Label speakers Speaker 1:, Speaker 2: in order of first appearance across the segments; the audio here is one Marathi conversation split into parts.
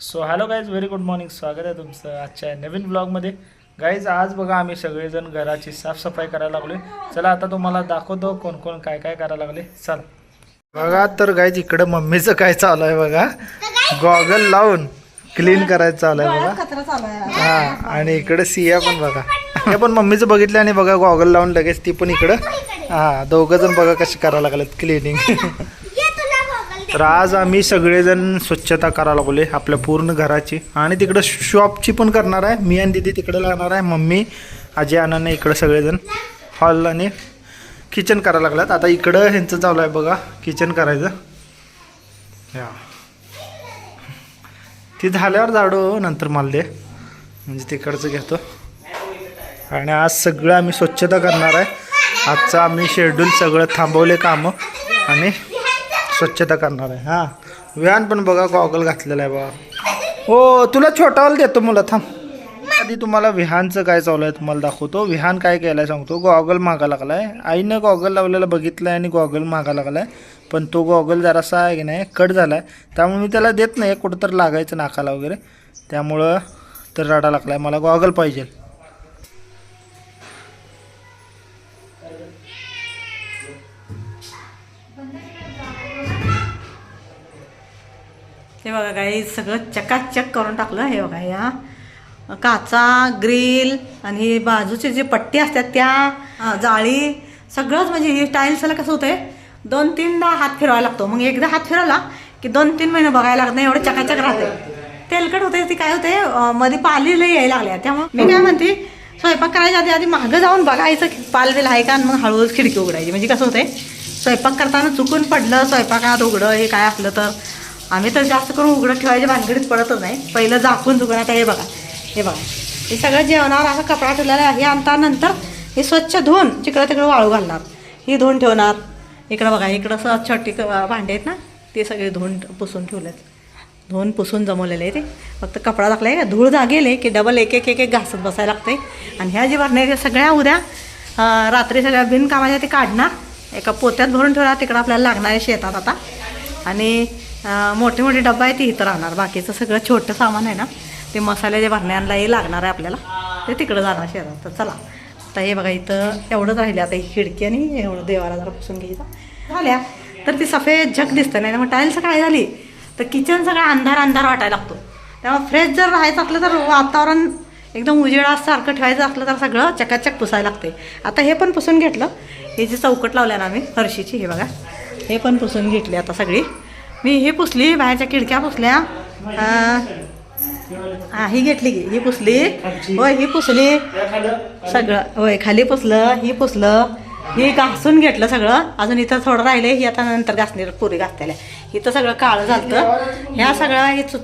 Speaker 1: So hello guys very good morning स्वागत आहे तुमचं आजच्या नवीन ब्लॉगमध्ये गाईज आज बघा आम्ही सगळेजण घराची साफसफाई करायला लागलोय चला आता तुम्हाला दाखवतो कोण कोण काय काय करायला लागले चला बघा तर गाईज इकडं मम्मीचं काय चालू आहे बघा गॉगल लावून क्लीन करायचं चालू आहे. बघा हा आणि इकडे सिया पण बघा. हे पण मम्मीचं बघितलं आणि बघा गॉगल लावून लगेच ती पण इकडं. हा दोघं जण बघा कशी करायला लागलेत क्लिनिंग तर आज आम्ही सगळेजण स्वच्छता करायला लागलोय आपल्या पूर्ण घराची. आणि तिकडं शॉपची पण करणार आहे. मी आणि दिदी तिकडे लागणार आहे. मम्मी आजी आनंद इकडं सगळेजण हॉल आणि किचन करायला लागलात आता इकडं ह्यांचं चालू आहे बघा. किचन करायचं. या. ती झाल्यावर झाडू नंतर मला दे. म्हणजे तिकडचं घेतो. आणि आज सगळं आम्ही स्वच्छता करणार आहे. आजचं आम्ही शेड्यूल सगळं थांबवले कामं. आणि स्वच्छता करणार आहे. हां. व्यान पण बघा गॉगल घातलेला आहे बघा. हो तुला छोटावाला देतो मुलं थांब. आधी तुम्हाला विहानचं काय चालू आहे तुम्हाला दाखवतो. विहान काय केलं आहे सांगतो. गॉगल मागा लागला आहे आईनं गॉगल लावलेला बघितलं आहे आणि गॉगल मागा लागला आहे पण तो गॉगल जरासा आहे की नाही कट झाला आहे त्यामुळे मी त्याला देत नाही. कुठं तर लागायचं नाकाला वगैरे. त्यामुळं तर रडा लागला आहे मला गॉगल पाहिजे.
Speaker 2: हे बघा काही सगळं चकाचक करून टाकलं हे बघा या. काचा ग्रिल आणि हे बाजूचे जे पट्टी असतात त्या जाळी सगळंच म्हणजे हे टाईल्सला कसं होतंय दोन तीनदा हात फिरवायला लागतो. मग एकदा हात फिरवला की दोन तीन महिने बघायला लागत नाही एवढं चकाचक राहते तेलकट होते ती काय होते मध्ये पाली लई यायला लागल्या. त्यामुळे मी काय म्हणते स्वयंपाक करायच्या आधी आधी मागं जाऊन बघायचं पालवेल पाल आहे का मग हळूहळू खिडकी उघडायची. म्हणजे कसं होतंय स्वयंपाक करताना चुकून पडलं स्वयंपाकात उघडं हे काय असलं तर आम्ही तर जास्त करून उघडं ठेवायच्या भानगडीत पडतच नाही. पहिलं झाकून दुकान आता हे बघा हे बघा. हे सगळं जेवणावर असा कपडा ठेवलेला आहे हे आणता नंतर हे स्वच्छ धुवून तिकडं तिकडं वाळू घालणार. ही धुवून ठेवणार. इकडं बघा इकडं असं छोटी क- भांडे आहेत ना ते सगळे धुवून पुसून ठेवलेत. धुवून पुसून जमवलेले आहे ते. फक्त कपडा टाकला आहे धूळ जागेले की डबल एक एक एक एक घासत बसायला लागते आणि ह्या जे भरण्या सगळ्या उद्या रात्री सगळ्या बिनकामाच्या ते काढणार. एका पोत्यात भरून ठेवणार तिकडं आपल्याला लागणार आहे शेतात आता. आणि मोठे मोठे डब्बा आहे ती इथं राहणार. बाकीचं सगळं छोटं सामान आहे ना ते मसाल्याच्या भरण्यालाही लागणार आहे आपल्याला ते तिकडं जाणार शहरात तर चला. आता हे बघा इथं एवढंच राहिले. आता ही खिडकी आणि एवढं देवाला जरा पुसून घ्यायचं. झाल्या. तर ती सफेद झक दिसतं नाही मग टाईल्स काय झाली? तर किचन सगळा अंधार अंधार वाटायला लागतो. त्यामुळे फ्रेश जर राहायचं असलं तर वातावरण एकदम उजेडासारखं ठेवायचं असलं तर सगळं चकाचक पुसायला लागते. आता हे पण पुसून घेतलं. हे जे चौकट लावल्या ना आम्ही फरशीची हे बघा. हे पण पुसून घेतली आता सगळी. मी ही पुसली बाहेरच्या खिडक्या पुसल्या. हा. ही घेतली की ही पुसली. होय ही पुसली. सगळं होय खाली पुसलं ही पुसलं. ही घासून घेतलं सगळं. अजून इथं थोडं राहिले ही आता नंतर घासणी पुरी घासलेल्या इथं सगळं काळं झालं ह्या सगळं हे चु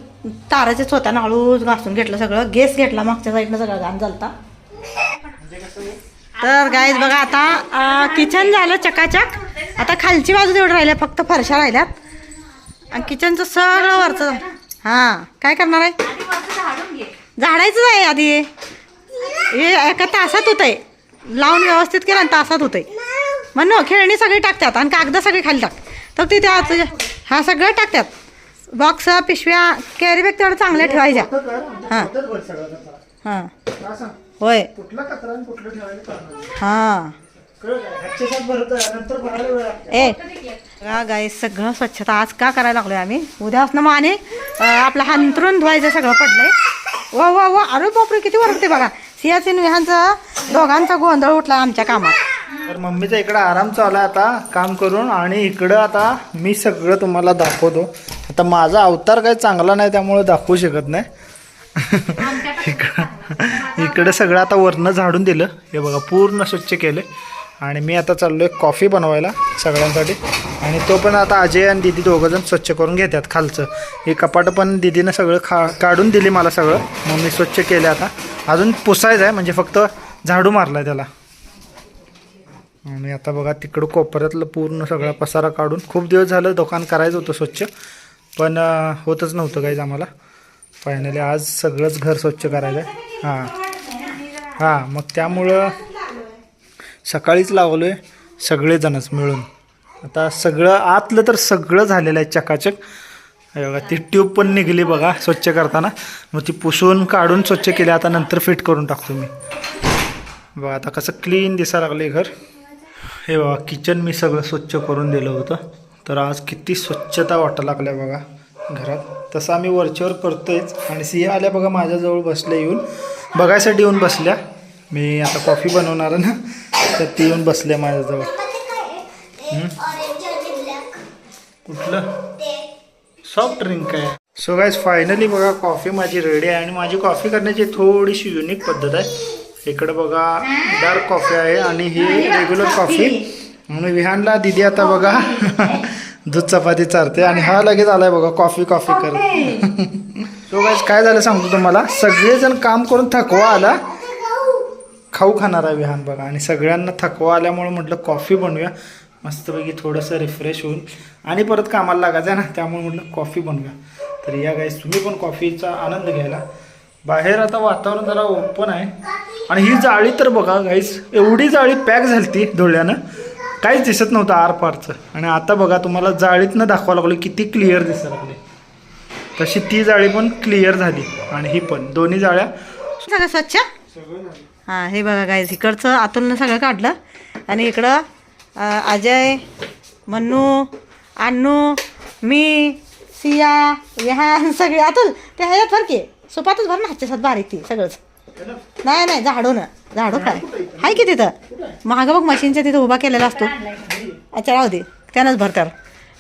Speaker 2: ताराच्या चोत्यानं हळूच घासून घेतलं सगळं. गेस घेतला मागच्या साईडनं सगळं घाण झालता. तर गाईज बघा आता किचन झालं चकाचक. आता खालची बाजू तेवढं राहिल्या फक्त फरशा राहिल्यात. आणि किचनचं सगळं वरचं. हां काय करणार आहे? झाडायचंच आहे आधी. हे एका तासात होतंय. लावून व्यवस्थित केलं आणि तासात होतंय. म्हणून खेळणी सगळी टाकतात आणि कागद सगळी खाली टाक. तर तिथे आता हा सगळं टाकतात. बॉक्स पिशव्या कॅरी बॅग तेवढं चांगल्या ठेवायच्या. हां. हां. होय. हां. ए हा गाई सगळं स्वच्छता. आज का करायला लागलोय आम्ही? उद्यापासून मग आणि अं, आपलं हांतरून धुवायचं सगळं पडलंय. वा वा वा. अरे बापरे किती वरते बघा. सियाचीन विहांचा दोघांचा गोंधळ उठला आमच्या कामात.
Speaker 1: तर मम्मीचा इकडं आराम चालू आहे आता काम करून. आणि इकडं आता मी सगळं तुम्हाला दाखवतो. आता माझा अवतार काही चांगला नाही त्यामुळे दाखवू शकत नाही. इकडं इकडं सगळं आता वरनं झाडून दिलं. हे बघा पूर्ण स्वच्छ केलं आणि मी आता चाललो आहे कॉफी बनवायला सगळ्यांसाठी. आणि तो पण आता अजय आणि दिदी दोघंजण स्वच्छ करून घेतात खालचं. हे कपाटं पण दिदीनं सगळं खा काढून दिली मला सगळं. मग मी स्वच्छ केलं आता. अजून पुसायचं आहे म्हणजे फक्त झाडू मारला आहे त्याला. आणि आता बघा तिकडं कोपऱ्यातलं पूर्ण सगळा पसारा काढून. खूप दिवस झालं दुकान करायचं होतं स्वच्छ पण होतच नव्हतं काहीच आम्हाला. फायनली आज सगळंच घर स्वच्छ करायचं आहे हां. हां मग त्यामुळं सकाळीच लावलो आहे सगळेजणच मिळून. आता सगळं आतलं तर सगळं झालेलं आहे चकाचक. हे बघा ती ट्यूब पण निघली बघा स्वच्छ करताना. मग ती पुसून काढून स्वच्छ केली आता नंतर फिट करून टाकतो मी. बघा आता कसं क्लीन दिसायला लागले घर. हे बघा किचन मी सगळं स्वच्छ करून दिलं होतं. तर आज किती स्वच्छता वाटायला लागल्या बघा घरात. तसं आम्ही वरच्यावर करतोयच. आणि सिंह आल्या बघा माझ्याजवळ बसल्या येऊन. बघायसाठी येऊन बसल्या. मी आता कॉफी बनवणार ना. तर ती येऊन बसल्या माझ्याजवळ.
Speaker 3: ऑरेंज आणि ब्लॅक
Speaker 1: कुठलं? सॉफ्ट ड्रिंक आहे. सो गाईज फायनली बघा कॉफी माझी रेडी आहे. आणि माझी कॉफी करण्याची थोडीशी युनिक पद्धत आहे. इकडे बघा डार्क कॉफी आहे आणि ही रेग्युलर कॉफी आणि विहानला दिदी आता बघा दूध चपाती चारते आणि हा लगेच आलाय बघा कॉफी कॉफी कर सो गाईज काय झालं सांगतो तुम्हाला? सगळेजण काम करून थकवा आला. खाऊ खाणार आहे विहान बघा. आणि सगळ्यांना थकवा आल्यामुळे म्हटलं कॉफी बनवूया. मस्तपैकी थोडंसं रिफ्रेश होऊन. आणि परत कामाला लागायचं आहे ना त्यामुळे म्हटलं कॉफी बनवूया. तर या गाईस तुम्ही पण कॉफीचा आनंद घ्यायला. बाहेर आता वातावरण जरा ओपन आहे. आणि ही जाळी तर बघा गाईस एवढी जाळी पॅक झाली ती धुळ्यानं. काहीच दिसत नव्हतं आरपारचं आणि आता बघा तुम्हाला जाळीतनं दाखवा लागलो किती क्लिअर दिसायला लागले तशी ती जाळी पण क्लिअर झाली. आणि ही पण दोन्ही जाळ्या.
Speaker 2: स्वच्छ? हां हे बघा काय इकडचं आतून सगळं काढलं. आणि इकडं अजय मन्नू अन्नू मी सिया ह्या सगळे अतुल ते ह्याच्यात भर की सुपातच भर ना हातच्या बारीक ती सगळंच. नाही नाही झाडू ना झाडू काय आहे की तिथं? महाग बघ मशीनच्या तिथं उभा केलेला असतो. अच्छा राहू दे. त्यानंच भरत्यावर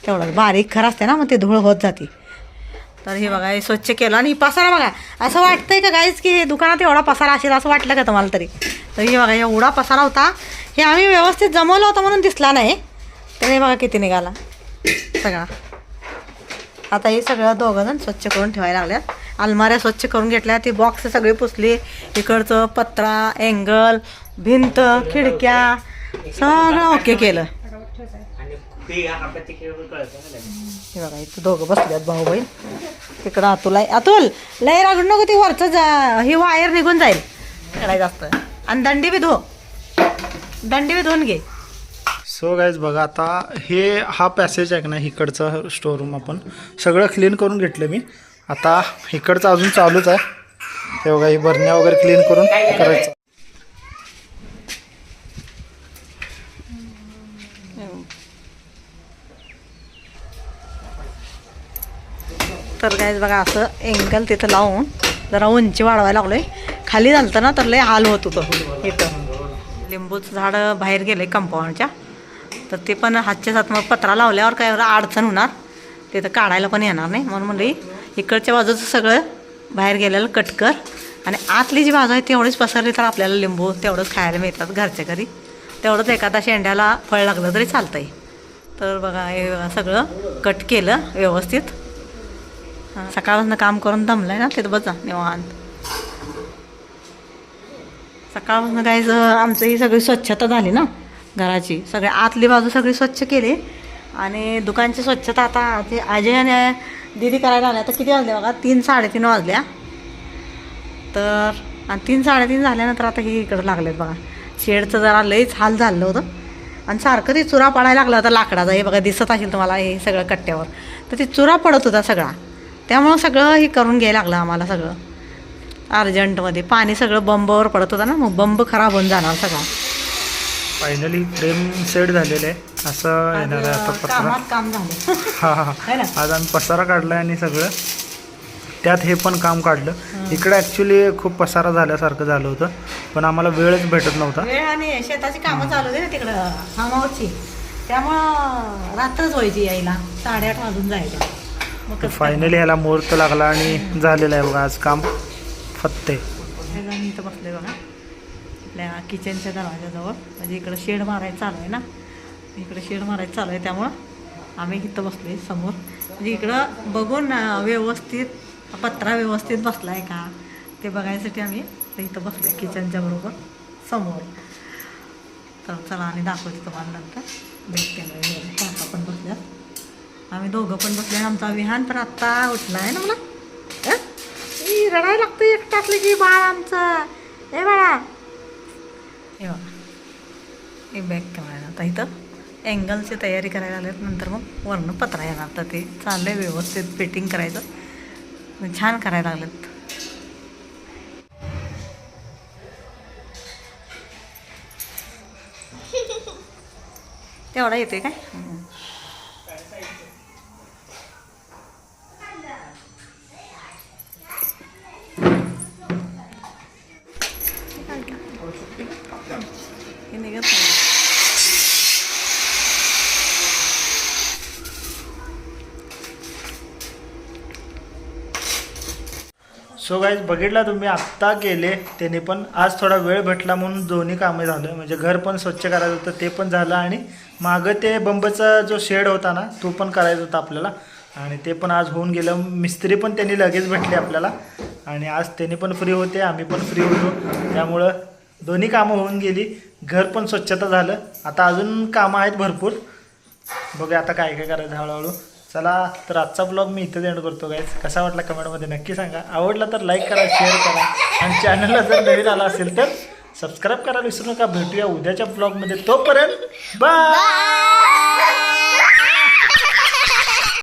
Speaker 2: तेवढं बारीक खरं असते ना मग ते धूळ होत जाते. तर हे बघा हे स्वच्छ केलं. आणि पसारा बघा असं वाटतंय का गाईच की हे दुकानात एवढा पसारा असेल असं वाटलं का तुम्हाला तरी? तर हे बघा एवढा पसारा होता. हे आम्ही व्यवस्थित जमवलं होतं म्हणून दिसला नाही. तर हे बघा किती निघाला. सगळा. आता हे सगळं दोघं जण स्वच्छ करून ठेवायला लागल्यात. अलमाऱ्या स्वच्छ करून घेतल्या. ती बॉक्स सगळे पुसले. इकडचं पत्रा अँगल भिंत खिडक्या सगळं ओके केलं. हे बघा इथं दोघं बसल्यात भाऊ बहीण तिकडं अतुल आहे. अतुल लय रागड नको ती वरचं जा ही वायर निघून जाईल. करायचं जास्त. आणि दंडी बी धो. दंडी बी धुवून घे.
Speaker 1: सो गाईज बघा आता हे हा पॅसेज आहे ना इकडचा स्टोरूम आपण. सगळं क्लीन करून घेतलं मी. आता इकडचं अजून चालूच आहे. हे बघा ही बरण्या वगैरे क्लीन करून करायचं.
Speaker 2: तर काय बघा असं एंगल तिथं लावून जरा उंची वाढवायला लागलोय. खाली झालं ना तर लय हाल होत होतं इथं. लिंबूचं झाडं बाहेर गेले कंपाऊंडच्या तर ते पण हातच्या सात मग पत्रा लावल्यावर काय एवढं अडचण होणार? ते तर काढायला पण येणार नाही. म्हणून म्हणली इकडच्या बाजूचं सगळं बाहेर गेलेलं कट कर. आणि आतली जी बाजू आहे तेवढीच पसरली तर आपल्याला लिंबू तेवढंच खायला मिळतात घरच्या घरी. तेवढंच एखादा शेंड्याला फळ लागलं तरी चालतंय. तर बघा हे सगळं कट केलं व्यवस्थित. सकाळपासून काम करून दमलंय ना तिथं बसा निवांत. सकाळपासून काय आमचं ही सगळी स्वच्छता झाली ना घराची. सगळी आतली बाजू सगळी स्वच्छ केली. आणि दुकानची स्वच्छता आता ते अजय आणि दिदी करायला आल्या. तर किती वाजले बघा? तीन साडेतीन वाजल्या. तर आणि तीन साडेतीन झाल्यानंतर आता हे इकडं लागलेत बघा. शेडचं जरा लईच हाल झालं होतं. आणि सारखं ते चुरा पडायला लागला होता लाकडाचा. हे बघा दिसत असेल तुम्हाला हे सगळं कट्ट्यावर. तर ते चुरा पडत होता सगळा. त्यामुळं सगळं हे करून घ्यायला लागलं आम्हाला सगळं. अर्जंटमध्ये पाणी सगळं बंबावर पडत होतं ना मग बंब खराब होऊन जाणार सगळा.
Speaker 1: फायनली फ्रेम सेट झालेलं आहे. असं येणार आहे आता
Speaker 2: कामात काम झालं.
Speaker 1: हा हा.
Speaker 2: है?
Speaker 1: हा. आज आम्ही पसारा काढलाय आणि सगळं त्यात हे पण काम काढलं. इकडे ॲक्च्युली खूप पसारा झाल्यासारखं झालं होतं पण आम्हाला वेळच भेटत नव्हता.
Speaker 2: वेळ आणि शेताची कामं चालू होती ना तिकडं फार्महाऊसची त्यामुळं रात्रच व्हायची यायला. साडेआठ वाजून जायच्या मग
Speaker 1: फायनली ह्याला मुहूर्त लागला आणि झालेलं आहे बघा आज काम. फत्ते.
Speaker 2: हे जाऊन इथं बसले बघा. आपल्या किचनच्या दरवाजाजवळ म्हणजे इकडं शेड मारायचं चालू आहे ना? इकडं शेड मारायचं चालू आहे त्यामुळं आम्ही इथं बसले समोर. म्हणजे इकडं बघून व्यवस्थित पत्रा व्यवस्थित बसला आहे का? ते बघायसाठी आम्ही इथं बसले किचनच्या बरोबर समोर. तर चला आणि दाखवते तुम्हाला नंतर. भेटते मी पण बसल्यात आम्ही दोघं पण बसले आमचा विहान पण आत्ता उठला आहे ना मला ई, रडायला लागतं एकटं की बाळ आमचं. हे बाळा. हे बघा. एक बॅग कॅमेरा आता इथं अँगलची तयारी करायला लागल्यात नंतर मग वर्णपत्र पत्रा येणार. आता ते चाललं आहे व्यवस्थित फिटिंग करायचं. छान करायला लागलेत. तेवढा येते काय हे निघत नाही
Speaker 1: सो गाईज बघितला तुम्ही आत्ता गेले त्याने पण आज थोडा वेळ भेटला म्हणून दोन्ही कामं झालं. म्हणजे घर पण स्वच्छ करायचं होतं ते पण झालं आणि मागं ते बंबचा जो शेड होता ना तो पण करायचा होता आपल्याला. आणि ते पण आज होऊन गेलं. मिस्त्री पण त्यांनी लगेच भेटले आपल्याला. आणि आज त्यांनी पण फ्री होते आम्ही पण फ्री होतो. त्यामुळं दोन्ही कामं होऊन गेली. घर पण स्वच्छता झालं. आता अजून कामं आहेत भरपूर. बघूया आता काय काय करायचं हळूहळू. चला तर आजचा ब्लॉग मी इथं एंड करतो गाईज कसा वाटला कमेंटमध्ये नक्की सांगा. आवडला तर लाईक करा शेअर करा. आणि चॅनलला जर नवीन आला असेल तर सबस्क्राईब करायला विसरू नका. भेटूया उद्याच्या ब्लॉगमध्ये तोपर्यंत बाय